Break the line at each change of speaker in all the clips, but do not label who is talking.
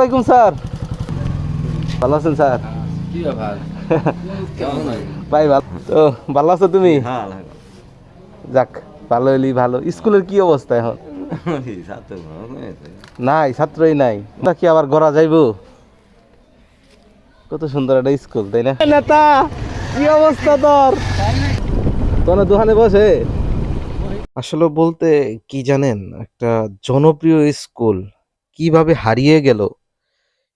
ওয়ালাইকুম স্যার। ভালো আছেন স্যার? ভাই ভালো। তো ভালো আছো তুমি?
হ্যাঁ
যাক ভালো হইলি ভালো। স্কুলের কি অবস্থা এখন?
নেই
ছাত্রই নাই। আবার গড়া যাইবো? কত সুন্দর একটা স্কুল তাই না? নেতা কি অবস্থা তোর? তোর দোকানে বসে? আসলে বলতে কি জানেন একটা জনপ্রিয় স্কুল কীভাবে হারিয়ে গেল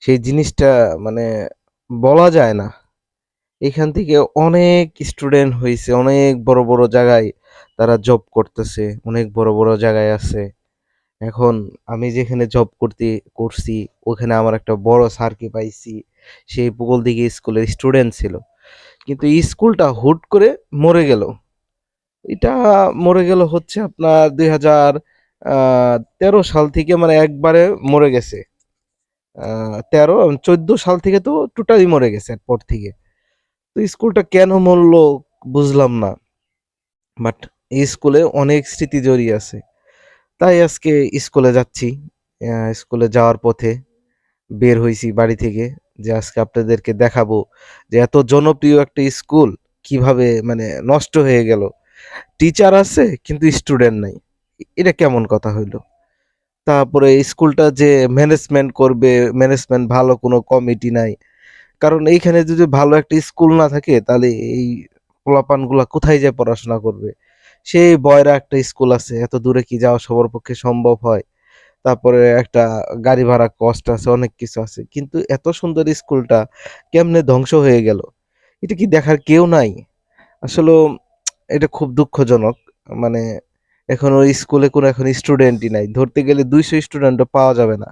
সেই জিনিসটা মানে বলা যায় না। এখান থেকে অনেক স্টুডেন্ট হয়েছে অনেক বড় বড় জায়গায় তারা জব করতেছে, অনেক বড় বড় জায়গায় আছে। এখন আমি যেখানে জব করতে, করছি, ওখানে আমার একটা বড় স্যারকে পাইছি, সেই ভূগোল দিকে স্কুলের স্টুডেন্ট ছিল। কিন্তু স্কুলটা হুট করে মরে গেল। এটা মরে গেল হচ্ছে আপনার দুই হাজার তেরো সাল থেকে মানে একবারে মরে গেছে। তেরো চোদ্দ সাল থেকে তো টোটালি মরে গেছে এরপর থেকে। তো স্কুলটা কেন মরলো বুঝলাম না বাট এই স্কুলে অনেক স্মৃতি জড়িয়ে আছে। তাই আজকে স্কুলে যাচ্ছি স্কুলে যাওয়ার পথে বের হয়েছি বাড়ি থেকে যে আজকে আপনাদেরকে দেখাবো যে এত জনপ্রিয় একটা স্কুল কীভাবে মানে নষ্ট হয়ে গেল। টিচার আছে, কিন্তু স্টুডেন্ট নাই। এটা কেমন কথা হইল? তারপরে স্কুলটা যে ম্যানেজমেন্ট করবে ম্যানেজমেন্ট ভালো কোনো কমিটি নাই। কারণ এইখানে যদি ভালো একটা স্কুল না থাকে, তাহলে এই পোলাপানগুলা কোথায় যায় পড়াশোনা করবে? সেই বয়রা একটা স্কুল আছে, এত দূরে কি যাওয়া সবার পক্ষে সম্ভব হয়? তারপরে একটা গাড়ি ভাড়া কষ্ট আছে, অনেক কিছু আছে। কিন্তু এত সুন্দর স্কুলটা কেমনে ধ্বংস হয়ে গেল? এটা কি দেখার কেউ নাই? আসলে এটা খুব দুঃখজনক। মানে এখন ওই স্কুলে কোনো এখন স্টুডেন্টই নাই। ধরতে গেলে দুইশো স্টুডেন্টও পাওয়া যাবে না।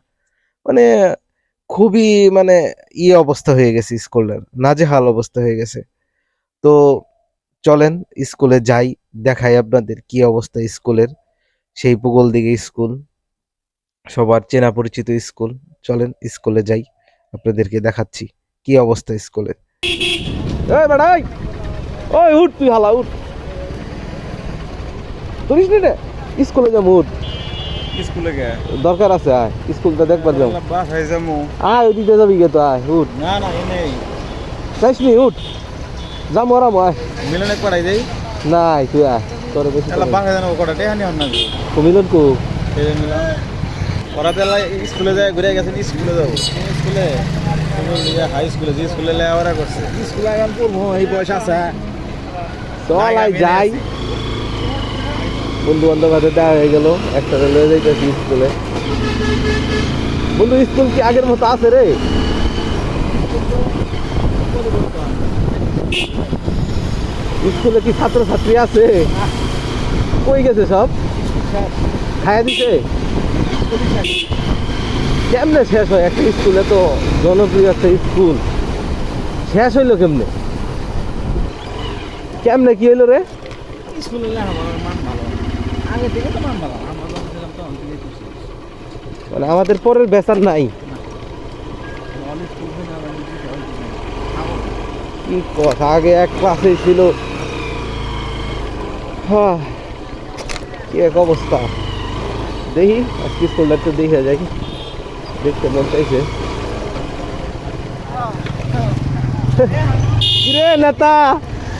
মানে খুবই মানে ইয়ে অবস্থা হয়ে গেছে স্কুলের নাজেহাল অবস্থা হয়ে গেছে। তো চলেন স্কুলে যাই, দেখাই আপনাদের কি অবস্থা স্কুলের সেই ভূগোল দিকে স্কুল সবার চেনা পরিচিত স্কুল চলেন স্কুলে যাই, আপনাদেরকে দেখাচ্ছি কি অবস্থা স্কুলের বেড়াই! ওই উঠ তুই হালা, উঠ। তুলিস নি রে? স্কুলে
স্কুলে গে।
দরকার আছে আয়। স্কুলটা দেখবার যাব
বাসায় যাব
আয় ওদিকে যাবি গে তো আয় উঠ।
না না এ নেই।
যাইস নি উঠ। যাব আরাম আয়।
মিলনে পড়াই যাই?
নাই তুই আয়। তোর বেশি
তাহলে বাসায় জানো কটা? হন না
কমিলন কো
এই যে মিলন। ওরা তাহলে স্কুলে যায় ঘুরে গেছেন স্কুলে যাব। স্কুলে? হাই স্কুলে যে স্কুলে লেখাপড়া করছে। স্কুলে এখন পড়ব এই বয়স আছে।
চল
যাই,
আয় যাই। বন্ধু বান্ধব হাতে দেখা হয়ে গেল, একসাথে লয়ে যাইতেছি স্কুলে। বন্ধু, স্কুল কি আগের মতো আছে রে? স্কুলে কি ছাত্র ছাত্রী আছে? কই গেছে সব? খাইয়া দিছে? কেমনে শেষ হয়? একটা স্কুলে তো জনপ্রিয় একটা স্কুল। শেষ হইল কেমনে? কেমনে কি হইল রে?
মান ভালো আগে থেকে তো মান ভালো আমরা যখন ছিলাম তখন থেকে করছি
মানে আমাদের পরের বেচার নাই।
অনেক স্কুল থেকে আমরা নিজে সবাই
কি কথা আগে এক ক্লাসে ছিল। হ্যাঁ, কি এক অবস্থা। দেখি আজকে স্কুলটা একটু দেখে যাই। দেখতে মন চাইছে। কিরে নেতা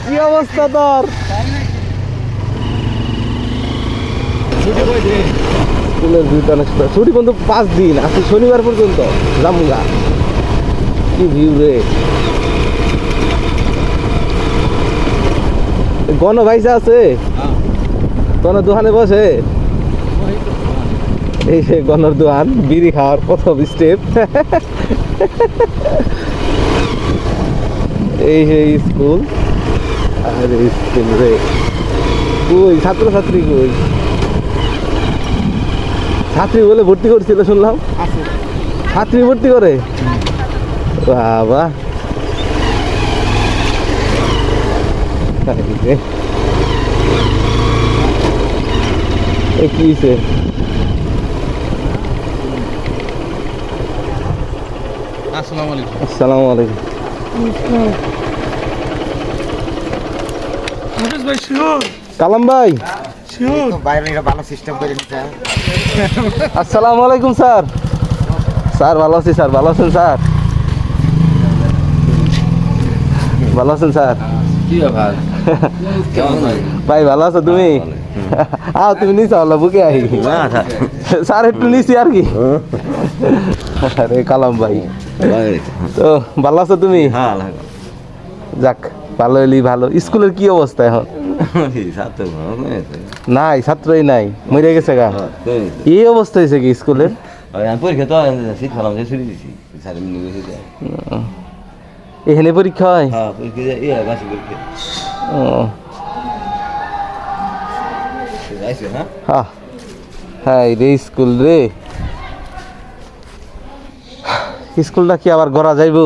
কি অবস্থা তোর
ছুটি কই দিন
স্কুলের ভিউটা অনেক সুন্দর। ছুটি বন্ধু পাঁচ দিন আজকে শনিবার পর্যন্ত। জামুগা কি ভিউ রে? গণ ভাইসা আছে?
হ্যাঁ।
গণ দোকানে বসে? এই সে গণর দোকান বিড়ি খাওয়ার প্রথম স্টেপ এই সেই স্কুল। আর স্কুল রে। কই ছাত্রছাত্রী কই? ছাত্রী বলে ভর্তি করছিল শুনলাম? ছাত্রী ভর্তি করে? বাবা। কি হইছে?
আসসালামু আলাইকুম
আসসালামু আলাইকুম
হাফিজ ভাই শিওর
কালাম ভাই। আসসালামু আলাইকুম স্যার। স্যার ভালো আছি স্যার। ভালো আছেন স্যার? ভালো আছেন স্যার?
ভাই
ভালো আছো তুমি? আও তুমি নিচে হলো বুকে
থাক
স্যার একটু নিচে আর কি? আরে কালাম ভাই। তো ভালো আছো তুমি?
হ্যাঁ
যাক। ভালো হলি ভালো। স্কুলের কি অবস্থা এখন? নাই ছাত্রই নাই। মরে গেছে গা। এই অবস্থা হয়েছে কি স্কুলের?
পরীক্ষা তো
এখানে পরীক্ষা হয়?
হ্যাঁ ইয়ে হ্যাঁ
হ্যাঁ? হ্যাঁ রে স্কুল রে। স্কুলটা কি আবার গড়া যাইব?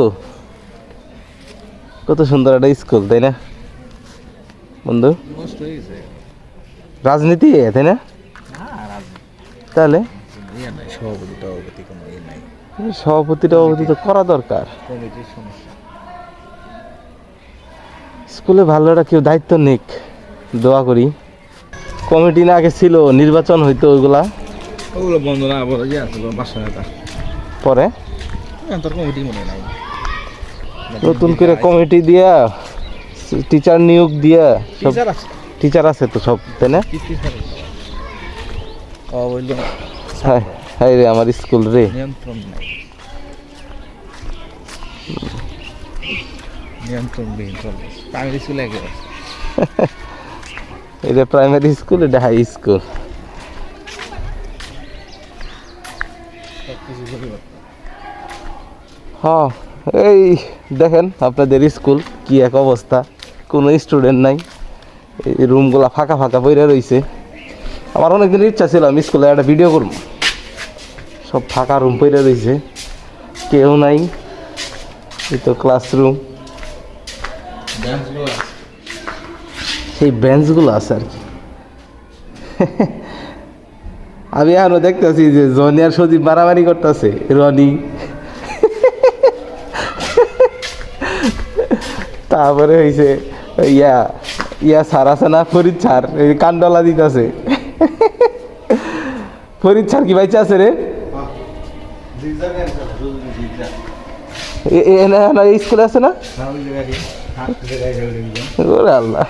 কত সুন্দর একটা স্কুল তাই না? বন্ধু? রাজনীতি তাই না? তাহলে?
ইয়ে সভাপতি টভাপতি ইয়ে
তো করা দরকার। স্কুলে ভালো একটা কেউ দায়িত্ব নিক দোয়া করি। কমিটি না আগে ছিল নির্বাচন হইতো ওইগুলা।
ওগুলো বন্ধ না বলে যে আসলো বাসা নেতা
পরে?
কমিটি মনে নাই।
নতুন করে কমিটি দিয়া টিচার নিয়োগ দিয়া সব
টিচার আছে।
তো সব তাই না? হায় রে আমার স্কুল রে। এটা প্রাইমারি স্কুল এটা হাই স্কুল হ্যাঁ। এই দেখেন আপনাদের স্কুল কি এক অবস্থা। কোনো স্টুডেন্ট নাই। এই রুমগুলা ফাঁকা ফাঁকা বইরে রইছে। আমার অনেকদিন ইচ্ছা ছিল আমি স্কুলে একটা ভিডিও করব। সব ফাঁকা রুম পইরে রইছে। কেউ নাই। এই তো ক্লাসরুম সেই বেঞ্চগুলো আছে আর কি। আমি এখনও দেখতেছি যে জনি আর সজীব মারামারি করতেছে। রনি। তারপরে হয়েছে ইয়া ইয়া সার না? ফরিদ এই কান্ডলা দিতেছে। ফরিদ কি বাইচে আছে রে? স্কুলে আছে না? ওরে আল্লাহ।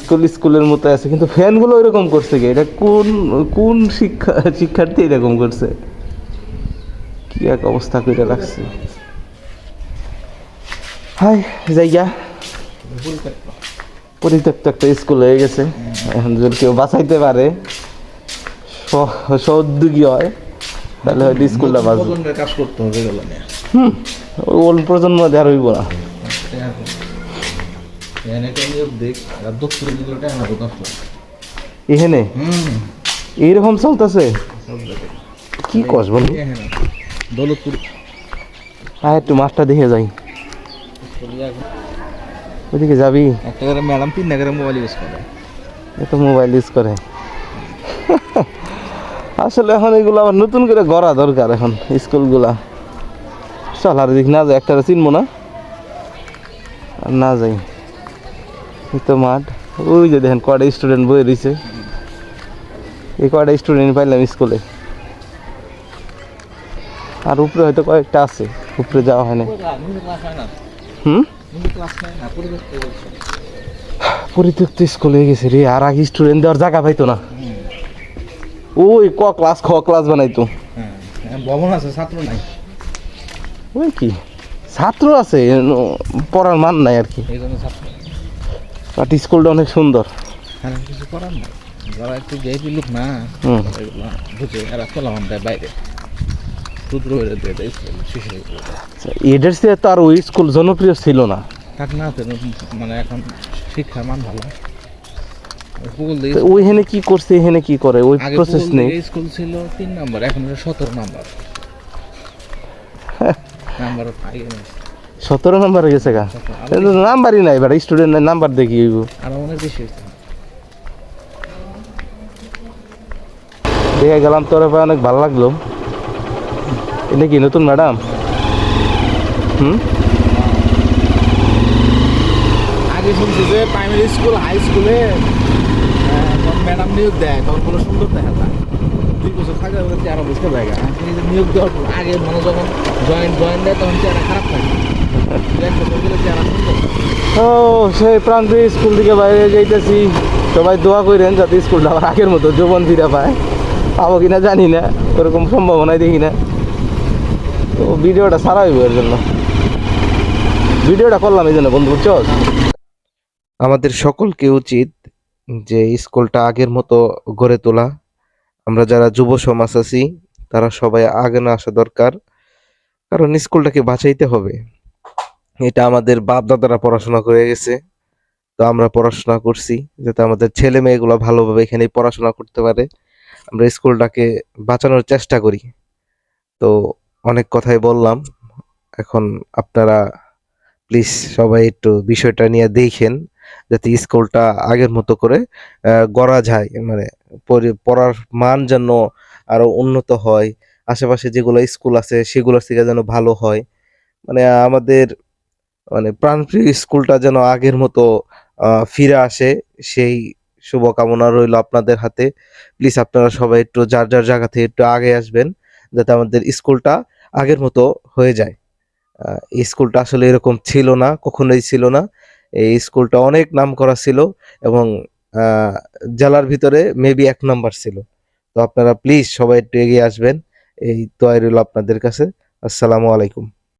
স্কুল, স্কুলের মতো আছে, কিন্তু ফ্যানগুলো এরকম করছে কি? এটা কোন কোন শিক্ষা, শিক্ষার্থী এরকম করছে? কি এক অবস্থা করে রাখছে? হাই জায়গা। পরিত্যক্ত একটা স্কুল হয়ে গেছে। এখন যদি কেউ বাঁচাইতে পারে সদ্যোগী হয় তাহলে হয়তো স্কুলটা বাঁচবে।
কাজ করতে হবে
হুম ওই ওল্ড প্রজন্ম আর হইব না। এখানে এইরকম চলতেছে? কি কস
এখানে। দৌলতপুর।
হ্যাঁ একটু মাছটা দেখে যাই। ওইদিকে যাবি?
একটা করে ম্যাডাম তিন করে মোবাইল ইউজ করে।
এত মোবাইল ইউজ করে। আসলে এখন এগুলো আবার নতুন করে গড়া দরকার এখন স্কুলগুলা। চল আর দিক না যাই একটা চিনবো না? আর না যাই। তো মাঠ। ওই যে দেখেন কয়টা স্টুডেন্ট বয়ে রয়েছে। এই কয়টা স্টুডেন্ট পাইলাম স্কুলে? আর উপরে হয়তো কয়েকটা আছে। উপরে যাওয়া হয় না হুম? পরিত্যক্ত স্কুল হয়ে গেছে রে আর আগে স্টুডেন্ট দেওয়ার জায়গা পাইতো না। ওই ক ক্লাস খ ক্লাস বানাইতো।
ভবন আছে ছাত্র নাই
ওই কি? ছাত্র আছে পড়ার মান নাই আর কি। বাট স্কুলটা অনেক সুন্দর।
হ্যাঁ কিছু করার নাই। যারা একটু ভিআইপি লোক না বুঝে এরা চলাম বাইরে।
এদের চেয়ে তো আর ওই স্কুল জনপ্রিয় ছিল না।
না মানে এখন শিক্ষার মান ভালো।
ওইখানে কি করছে এখানে কি করে? ওই প্রসেস নেই।
স্কুল ছিল তিন নাম্বার এখন সতেরো নাম্বার। নাম্বার আগে
সতেরো নাম্বার গেছে গা। নাম্বারই নাই এবার স্টুডেন্ট নাম্বার দেখি হইব।
আরও অনেক বেশি
দেখে গেলাম তোর অনেক ভালো লাগল। এটা কি নতুন ম্যাডাম? হুম?
আগে শুনছি যে প্রাইমারি স্কুল হাই স্কুলে ম্যাডাম নিয়োগ দেয় তখন কোনো সুন্দর দেখা যায়। দুই বছর থাকলে ওদের চেহারা বুঝতে জায়গা কিন্তু নিয়োগ দেওয়ার পর আগে মানে যখন জয়েন জয়েন দেয় তখন চেহারা খারাপ থাকে। থাকে।
ও সেই প্রান্তিক স্কুল থেকে বাইরে যাইতেছি। সবাই দোয়া করেন যাতে স্কুলটা আবার আগের মতো যৌবন ফিরে পায়। পাবো কিনা জানি না ওরকম সম্ভাবনাই দেখি না। তো ভিডিওটা সারা হইব এর জন্য। ভিডিওটা করলাম এই জন্য, বন্ধু, বুঝছ? আমাদের সকলকে উচিত যে স্কুলটা আগের মতো গড়ে তোলা। আমরা যারা যুব সমাজ আছি, তারা সবাই আগে না আসা দরকার, কারণ স্কুলটাকে বাঁচাইতে হবে। এটা আমাদের বাপ দাদারা পড়াশোনা করে গেছে, তো আমরা পড়াশোনা করছি, যাতে আমাদের ছেলে মেয়েগুলো ভালোভাবে এখানে পড়াশোনা করতে পারে। আমরা স্কুলটাকে বাঁচানোর চেষ্টা করি। তো অনেক কথাই বললাম। এখন আপনারা প্লিজ সবাই একটু বিষয়টা নিয়ে দেখেন, যাতে স্কুলটা আগের মতো করে গড়া যায়। মানে পড়ার মান যেন আরও উন্নত হয়, আশেপাশে যেগুলো স্কুল আছে সেগুলোর থেকে যেন ভালো হয়। মানে আমাদের মানে প্রাণপ্রিয় স্কুলটা যেন আগের মতো ফিরে আসে, সেই শুভকামনা রইল আপনাদের হাতে। প্লিজ আপনারা সবাই একটু যার যার জায়গা থেকে একটু আগে আসবেন, যাতে আমাদের স্কুলটা আগের মতো হয়ে যায়। স্কুলটা আসলে এরকম ছিল না, কখনোই ছিল না। এই স্কুলটা অনেক নাম করা ছিল এবং জেলার ভিতরে মেবি এক নাম্বার ছিল। তো আপনারা প্লিজ সবাই একটু এগিয়ে আসবেন। এই দোয়াই রইল আপনাদের কাছে। আসসালামু আলাইকুম।